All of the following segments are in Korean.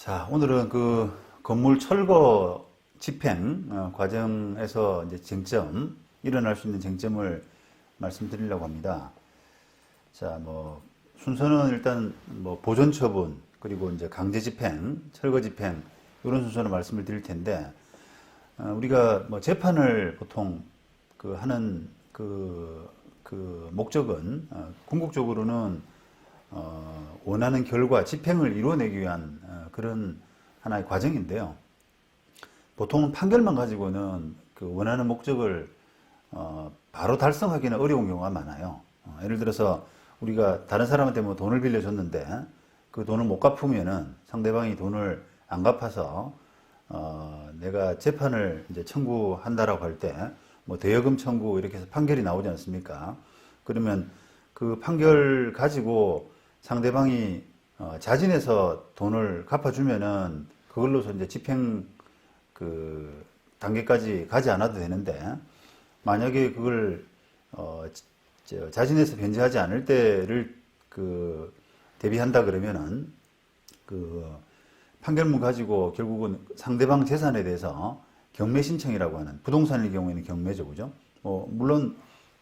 자, 오늘은 그 건물 철거 집행 어, 과정에서 이제 쟁점, 일어날 수 있는 쟁점을 말씀드리려고 합니다. 자, 뭐, 순서는 일단 뭐 보존 처분, 그리고 이제 강제 집행, 철거 집행, 이런 순서로 말씀을 드릴 텐데, 어, 우리가 뭐 재판을 보통 그 하는 그, 그 목적은, 어, 궁극적으로는 어, 원하는 결과, 집행을 이루어내기 위한 어, 그런 하나의 과정인데요. 보통 판결만 가지고는 그 원하는 목적을 어, 바로 달성하기는 어려운 경우가 많아요. 어, 예를 들어서 우리가 다른 사람한테 뭐 돈을 빌려줬는데 그 돈을 못 갚으면은 상대방이 돈을 안 갚아서 어, 내가 재판을 이제 청구한다라고 할 때 뭐 대여금 청구 이렇게 해서 판결이 나오지 않습니까? 그러면 그 판결 가지고 상대방이 어, 자진해서 돈을 갚아주면은 그걸로서 이제 집행 그 단계까지 가지 않아도 되는데 만약에 그걸 어, 저, 자진해서 변제하지 않을 때를 그 대비한다 그러면은 그 판결문 가지고 결국은 상대방 재산에 대해서 경매 신청이라고 하는 부동산일 경우에는 경매죠, 그죠? 뭐 물론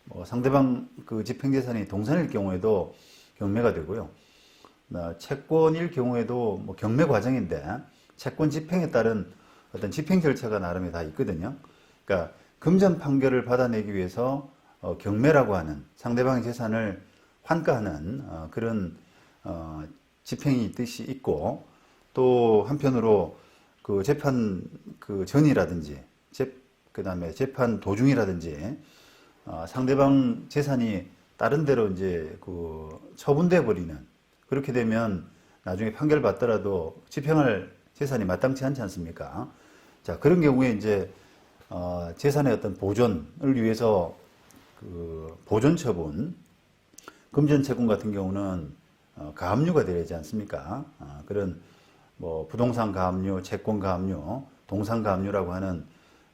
뭐 상대방 그 집행 재산이 동산일 경우에도 경매가 되고요. 어, 채권일 경우에도 뭐 경매 과정인데 채권 집행에 따른 어떤 집행 절차가 나름에 다 있거든요. 그러니까 금전 판결을 받아내기 위해서 어, 경매라고 하는 상대방의 재산을 환가하는 어, 그런 어, 집행이 뜻이 있고 또 한편으로 그 재판 그 전이라든지 재, 그다음에 재판 도중이라든지 어, 상대방 재산이 다른 데로 이제 그 처분돼 버리는 그렇게 되면 나중에 판결 받더라도 집행할 재산이 마땅치 않지 않습니까? 자 그런 경우에 이제 어, 재산의 어떤 보존을 위해서 그 보존 처분, 금전 채권 같은 경우는 어, 가압류가 되지 않습니까? 어, 그런 뭐 부동산 가압류, 채권 가압류, 동산 가압류라고 하는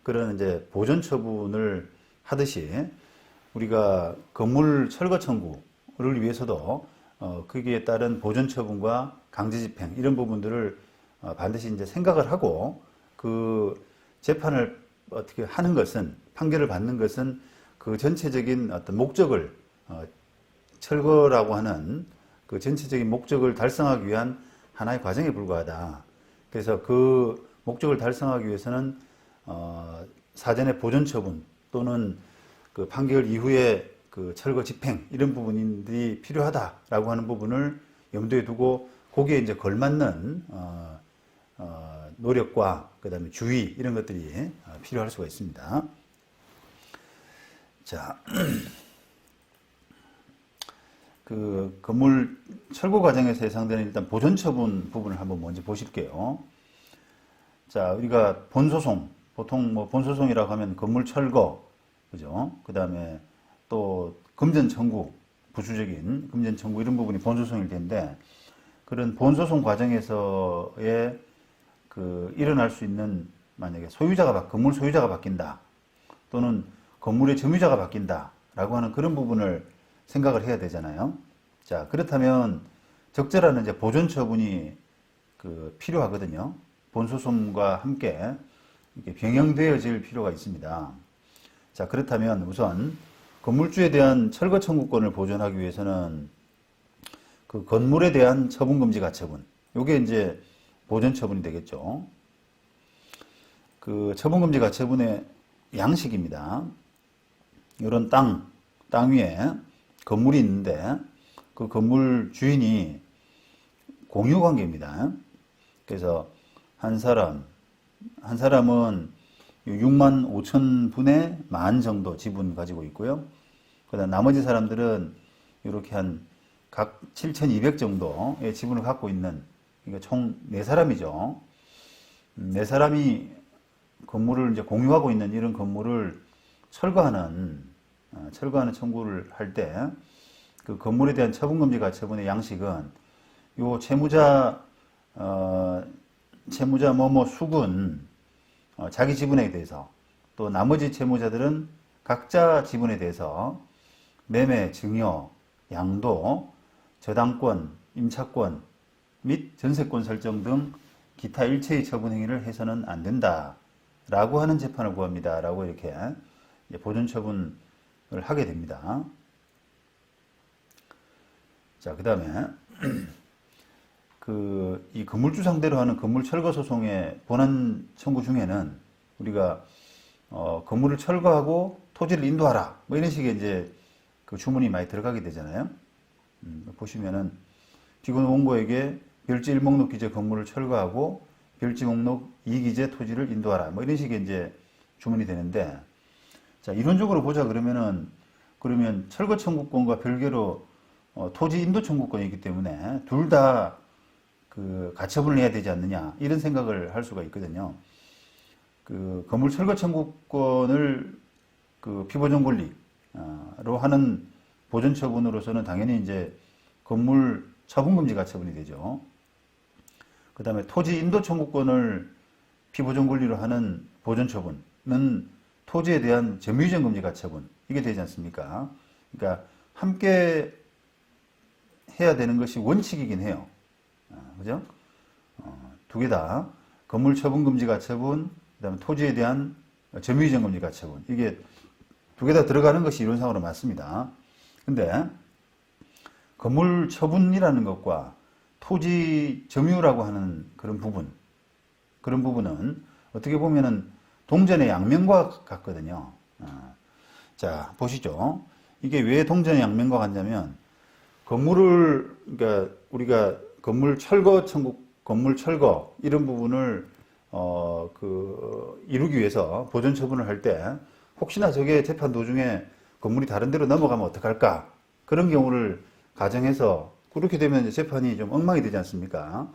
그런 이제 보존 처분을 하듯이 우리가 건물 철거 청구를 위해서도 어, 거기에 따른 보존 처분과 강제 집행 이런 부분들을 어, 반드시 이제 생각을 하고 그 재판을 어떻게 하는 것은 판결을 받는 것은 그 전체적인 어떤 목적을 어, 철거라고 하는 그 전체적인 목적을 달성하기 위한 하나의 과정에 불과하다. 그래서 그 목적을 달성하기 위해서는 어, 사전에 보존 처분 또는 그 판결 이후에 그 철거 집행 이런 부분들이 필요하다라고 하는 부분을 염두에 두고 거기에 이제 걸맞는 어, 어, 노력과 그다음에 주의 이런 것들이 어, 필요할 수가 있습니다. 자, 그 건물 철거 과정에서 예상되는 일단 보존 처분 부분을 한번 먼저 보실게요. 자, 우리가 본소송 보통 뭐 본소송이라고 하면 건물 철거 그죠? 그 다음에 또 금전 청구 부수적인 금전 청구 이런 부분이 본소송일 텐데 그런 본소송 과정에서의 그 일어날 수 있는 만약에 소유자가 바, 건물 소유자가 바뀐다 또는 건물의 점유자가 바뀐다라고 하는 그런 부분을 생각을 해야 되잖아요. 자 그렇다면 적절한 이제 보존 처분이 그 필요하거든요. 본소송과 함께 이렇게 병행되어질 필요가 있습니다. 자 그렇다면 우선 건물주에 대한 철거 청구권을 보존하기 위해서는 그 건물에 대한 처분 금지 가처분 요게 이제 보존 처분이 되겠죠. 그 처분 금지 가처분의 양식입니다. 이런 땅, 땅 위에 건물이 있는데 그 건물 주인이 공유 관계입니다. 그래서 한 사람, 한 사람은 6만 5천 분의 만 정도 지분 가지고 있고요. 그다음 나머지 사람들은 이렇게 한 각 7,200 정도의 지분을 갖고 있는 그러니까 총네 사람이죠. 음, 네 사람이 건물을 이제 공유하고 있는 이런 건물을 철거하는 어, 철거하는 청구를 할 때 그 건물에 대한 처분금지 가처분의 양식은 요 채무자 어, 채무자 뭐뭐 수군 어, 자기 지분에 대해서 또 나머지 채무자들은 각자 지분에 대해서 매매, 증여, 양도, 저당권, 임차권 및 전세권 설정 등 기타 일체의 처분 행위를 해서는 안 된다 라고 하는 재판을 구합니다 라고 이렇게 이제 보존 처분을 하게 됩니다. 자, 그 다음에 그 이 건물주 상대로 하는 건물 철거 소송의 본안 청구 중에는 우리가 어, 건물을 철거하고 토지를 인도하라 뭐 이런 식의 이제 그 주문이 많이 들어가게 되잖아요. 음, 보시면은 기본 원고에게 별지 1목록 기재 건물을 철거하고 별지 목록 2기재 토지를 인도하라 뭐 이런 식의 이제 주문이 되는데 자 이론적으로 보자 그러면은 그러면 철거 청구권과 별개로 어, 토지 인도 청구권이 있기 때문에 둘 다 그 가처분을 해야 되지 않느냐 이런 생각을 할 수가 있거든요. 그 건물 철거 청구권을 그 피보존 권리로 하는 보존 처분으로서는 당연히 이제 건물 처분 금지 가처분이 되죠. 그다음에 토지 인도 청구권을 피보존 권리로 하는 보존 처분은 토지에 대한 점유이전 금지 가처분 이게 되지 않습니까? 그러니까 함께 해야 되는 것이 원칙이긴 해요. 아, 그죠? 어, 두 개 다 건물 처분 금지 가처분, 그 다음에 토지에 대한 점유 이전 금지 가처분 이게 두 개 다 들어가는 것이 이론상으로 맞습니다. 근데 건물 처분이라는 것과 토지 점유라고 하는 그런 부분, 그런 부분은 어떻게 보면은 동전의 양면과 같거든요. 어, 자, 보시죠. 이게 왜 동전의 양면과 같냐면 건물을 그러니까 우리가 건물 철거 청구 건물 철거 이런 부분을 어 그 이루기 위해서 보존 처분을 할 때 혹시나 저게 재판 도중에 건물이 다른 데로 넘어가면 어떡할까 그런 경우를 가정해서 그렇게 되면 재판이 좀 엉망이 되지 않습니까?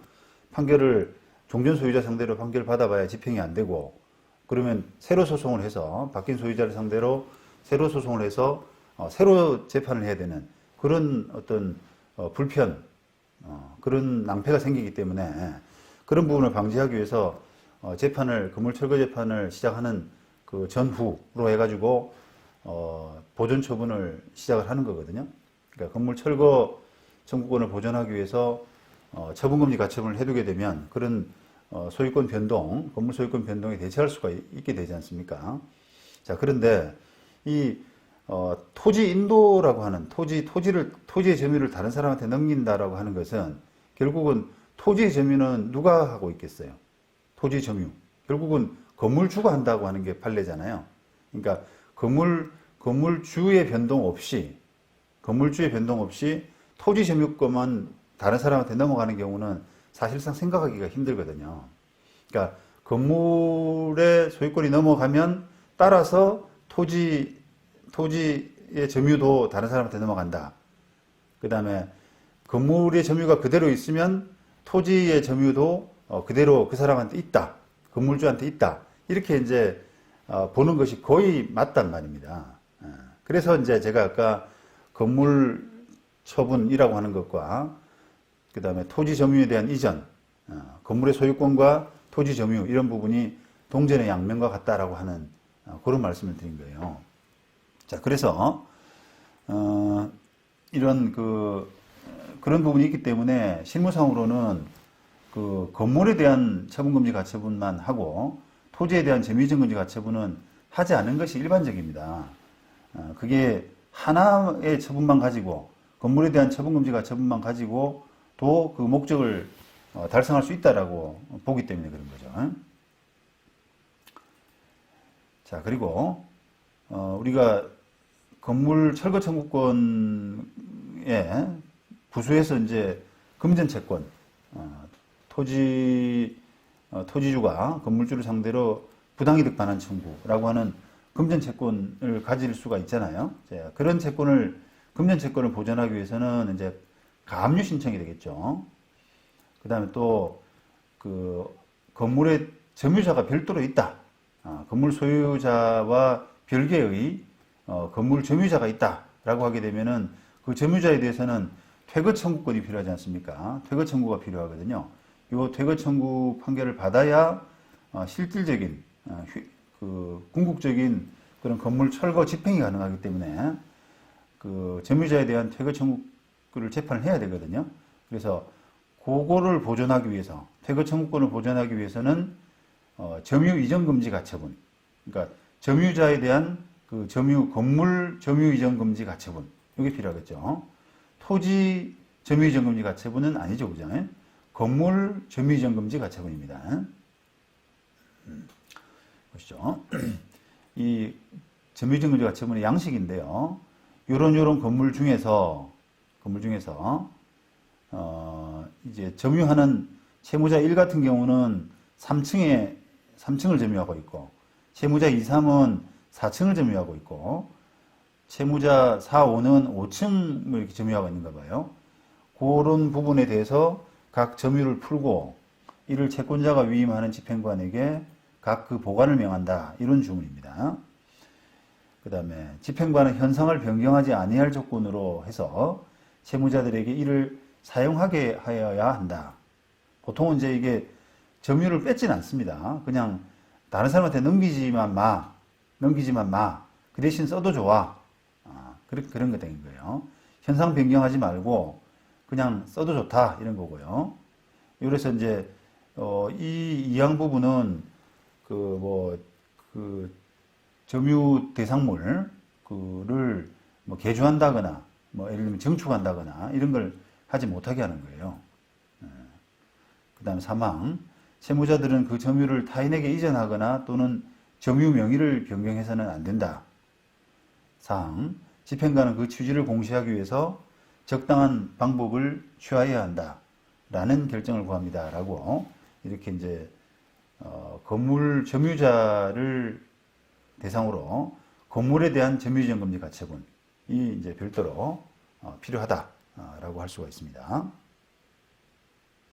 판결을 종전 소유자 상대로 판결 받아봐야 집행이 안 되고 그러면 새로 소송을 해서 바뀐 소유자를 상대로 새로 소송을 해서 어, 새로 재판을 해야 되는 그런 어떤 어, 불편 어, 그런 낭패가 생기기 때문에 그런 부분을 방지하기 위해서 어, 재판을 건물 철거 재판을 시작하는 그 전후로 해가지고 어, 보존 처분을 시작을 하는 거거든요. 그러니까 건물 철거 청구권을 보존하기 위해서 어, 처분금지 가처분을 해두게 되면 그런 어, 소유권 변동, 건물 소유권 변동에 대처할 수가 있- 있게 되지 않습니까? 자, 그런데 이 어, 토지 인도라고 하는 토지 토지를 토지의 점유를 다른 사람한테 넘긴다라고 하는 것은 결국은 토지의 점유는 누가 하고 있겠어요? 토지 점유. 결국은 건물주가 한다고 하는 게 판례잖아요. 그러니까 건물 건물주의 변동 없이 건물주의 변동 없이 토지 점유권만 다른 사람한테 넘어가는 경우는 사실상 생각하기가 힘들거든요. 그러니까 건물의 소유권이 넘어가면 따라서 토지 토지의 점유도 다른 사람한테 넘어간다. 그 다음에 건물의 점유가 그대로 있으면 토지의 점유도 어, 그대로 그 사람한테 있다. 건물주한테 있다. 이렇게 이제 어, 보는 것이 거의 맞단 말입니다. 어, 그래서 이제 제가 아까 건물 처분이라고 하는 것과 그 다음에 토지 점유에 대한 이전, 어, 건물의 소유권과 토지 점유 이런 부분이 동전의 양면과 같다라고 하는 어, 그런 말씀을 드린 거예요. 자, 그래서 어, 이런 그 그런 부분이 있기 때문에 실무상으로는 그 건물에 대한 처분금지 가처분만 하고 토지에 대한 점유이전금지 가처분은 하지 않은 것이 일반적입니다. 어, 그게 하나의 처분만 가지고 건물에 대한 처분금지 가처분만 가지고 도그 목적을 어, 달성할 수 있다라고 보기 때문에 그런 거죠. 자 그리고 어, 우리가 건물 철거 청구권에 부수해서 이제 금전 채권, 어, 토지 어, 토지주가 건물주를 상대로 부당이득 반환 청구라고 하는 금전 채권을 가질 수가 있잖아요. 자, 그런 채권을 금전 채권을 보존하기 위해서는 이제 가압류 신청이 되겠죠. 그다음에 또 그 건물의 점유자가 별도로 있다. 아, 건물 소유자와 별개의 어, 건물 점유자가 있다라고 하게 되면은 그 점유자에 대해서는 퇴거 청구권이 필요하지 않습니까? 퇴거 청구가 필요하거든요. 이 퇴거 청구 판결을 받아야 어, 실질적인 어, 휴- 그 궁극적인 그런 건물 철거 집행이 가능하기 때문에 그 점유자에 대한 퇴거 청구를 재판을 해야 되거든요. 그래서 그거를 보존하기 위해서 퇴거 청구권을 보존하기 위해서는 어, 점유 이전 금지 가처분, 그러니까 점유자에 대한 그 점유 건물 점유 이전 금지 가처분 이게 필요하겠죠. 토지 점유 이전 금지 가처분은 아니죠, 그죠? 건물 점유 이전 금지 가처분입니다. 음, 보시죠. 이 점유 이전 금지 가처분의 양식인데요. 요런 요런 건물 중에서 건물 중에서 어, 이제 점유하는 채무자 1 같은 경우는 3층에 3층을 점유하고 있고 채무자 2, 3은 4층을 점유하고 있고 채무자 4, 5는 5층을 이렇게 점유하고 있는가 봐요. 그런 부분에 대해서 각 점유를 풀고 이를 채권자가 위임하는 집행관에게 각 그 보관을 명한다. 이런 주문입니다. 그 다음에 집행관은 현상을 변경하지 아니할 조건으로 해서 채무자들에게 이를 사용하게 하여야 한다. 보통은 이제 이게 점유를 뺏진 않습니다. 그냥 다른 사람한테 넘기지만 마, 넘기지만 마. 그 대신 써도 좋아. 아, 그런, 그런 거된 거예요. 현상 변경하지 말고 그냥 써도 좋다. 이런 거고요. 그래서 이제, 어, 이 이양 부분은 그 뭐, 그 점유 대상물, 그를 뭐 개조한다거나, 뭐 예를 들면 증축한다거나 이런 걸 하지 못하게 하는 거예요. 그 다음에 사망. 채무자들은 그 점유를 타인에게 이전하거나 또는 점유 명의를 변경해서는 안 된다. 상. 집행관은 그 취지를 공시하기 위해서 적당한 방법을 취하여야 한다. 라는 결정을 구합니다. 라고 이렇게 이제 어, 건물 점유자를 대상으로 건물에 대한 점유이전 금지 가처분이 이제 별도로 어, 필요하다라고 할 수가 있습니다.